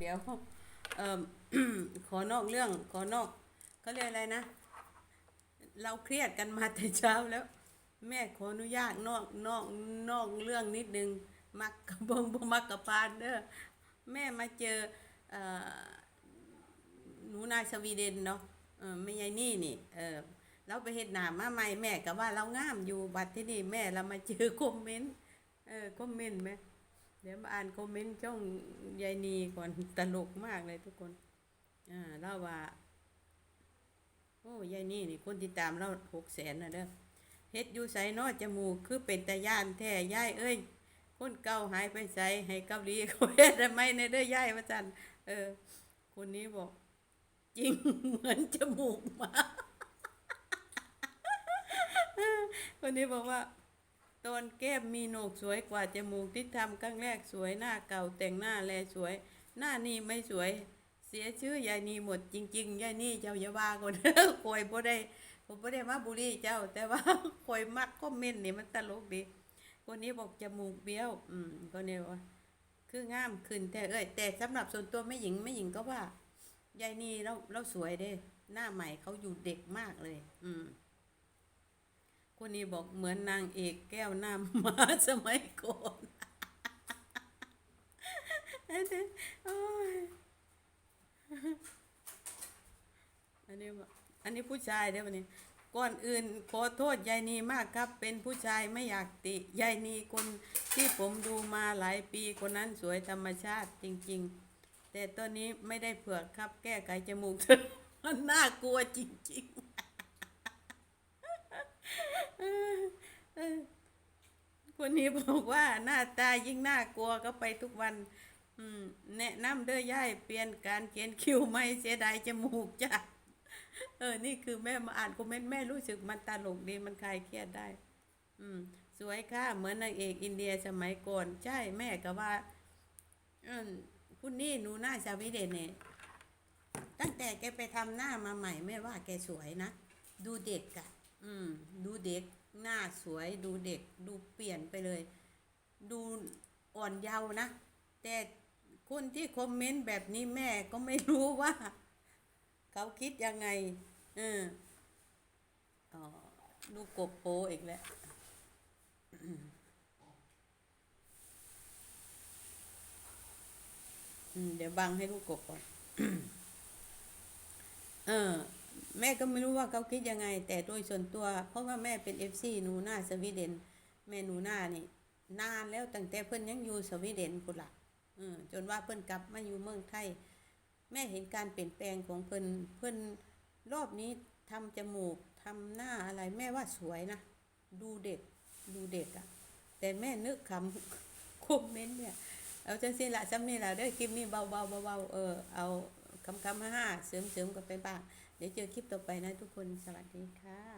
เดี๋ยวเอ่อขอนอกเรื่องขอนอกเขาเรียกอะไรนะ เราเครียดกันมาแต่เช้าแล้ว แม่ขออนุญาตนอกนอกนอกเรื่องนิดนึง มักกระบงบมักกระปานเด้อแม่มาเจอเอ่อหนูนายสวีเดนเนาะเออไม่ใช่นี่นี่เออเราไปเฮ็ดหนามาใหม่แม่ก็ว่าเรางามอยู่บัดที่นี่แม่เรามาเจอคอมเมนต์เออคอมเมนต์ไหม เดี๋ยวมาอ่านคอมเมนต์ช่องยายนีก่อนตลกมากเลยทุกคน อ่าเล่าว่า โอ้ยายนี่นี่คนที่ตามเราหกแสนนะเด้อเฮ็ดอยู่ใส่นอจมูกคือเป็นตาย่านแท้ยายเอ้ยคนเก่าหายไปใส่ให้เกาหลีเขาเฮ็ดได้ไหมในเด้อยายว่าจันเออ คนนี้บอก จริงเหมือนจมูกมาคนนี้บอกว่า ตอนแก้มมีโหนกสวยกว่าจมูกที่ทำครั้งแรกสวยหน้าเก่าแต่งหน้าแลสวย หน้านี่ไม่สวย เสียชื่อยายนีหมดจริงๆยายนี่เจ้าอย่าว่าคนคอยบ่ได้ผมบ่ได้มาบุรีเจ้า แต่ว่าคอยมักคอมเมนต์นี่มันตลกดีคนนี้บอกจมูกเบี้ยว อืมก็เนี่ยว่าคืองามขึ้นแต่เอ้ยแต่สำหรับส่วนตัวแม่หญิงแม่หญิงก็ว่ายายนี่เราเราสวยเด้ หน้าใหม่เขาอยู่เด็กมากเลย อืม คนนี้บอกเหมือนนางเอกแก้วหน้ามาสมัยก่อนอ้ยอันนี้อันนี้ผู้ชายเด้อวันนี้ก่อนอื่นขอโทษยายนีมากครับ เป็นผู้ชายไม่อยากติยายนีคนที่ผมดูมาหลายปีคนนั้นสวยธรรมชาติจริง ๆ แต่ตอนนี้ไม่ได้เผือกครับ แก้ไขจมูกเถอะมันน่ากลัวจริง ๆ คนนี้บอกว่าหน้าตายิ่งน่ากลัวก็ไปทุกวัน อืม แนะนำเด้อย่ายเปลี่ยนการเขียนคิ้วไม่เสียดายจมูกจ้ะเออ นี่คือแม่มาอ่านคอมเมนต์แม่รู้สึกมันตลกดีมันคลายเครียดได้ อืม สวยค่ะเหมือนนางเอกอินเดียสมัยก่อนใช่แม่ก็ว่าเออคุณนี่หนูหน้าชาววิเดนเนี่ยตั้งแต่แกไปทำหน้ามาใหม่แม่ว่าแกสวยนะ ดูเด็กอะ อืม ดูเด็ก หน้าสวย ดูเด็ก ดูเปลี่ยนไปเลย ดูอ่อนเยาว์นะ แต่คนที่คอมเมนต์แบบนี้แม่ก็ไม่รู้ว่า เขาคิดยังไง เอออ๋อลูกบโปอีกแล้วเดี๋ยวบังให้ลูกกบก่อน เออ แม่ก็ไม่รู้ว่าเขาคิดยังไง แต่โดยส่วนตัว เพราะว่าแม่เป็นเอฟซีหนูหน้าสวีเดน แม่หนูหน้านี่ นานแล้วตั้งแต่เพิ่นยังอยู่สวีเดนพุ่นละจนว่าเพิ่นกลับมาอยู่เมืองไทย แม่เห็นการเปลี่ยนแปลงของเพิ่นเพิ่นรอบนี้ทำจมูกทำหน้าอะไรแม่ว่าสวยนะ ดูเด็กดูเด็กอะแต่แม่นึกคำคอมเมนต์เนี่ยเอาจังสิละซ้ำนี่ละเด้อคลิปนี้เบาๆเบาๆเออเอาคำคำห้าๆเสริมๆกันไปบ้าง เดี๋ยวเจอคลิปต่อไปนะทุกคนสวัสดีค่ะ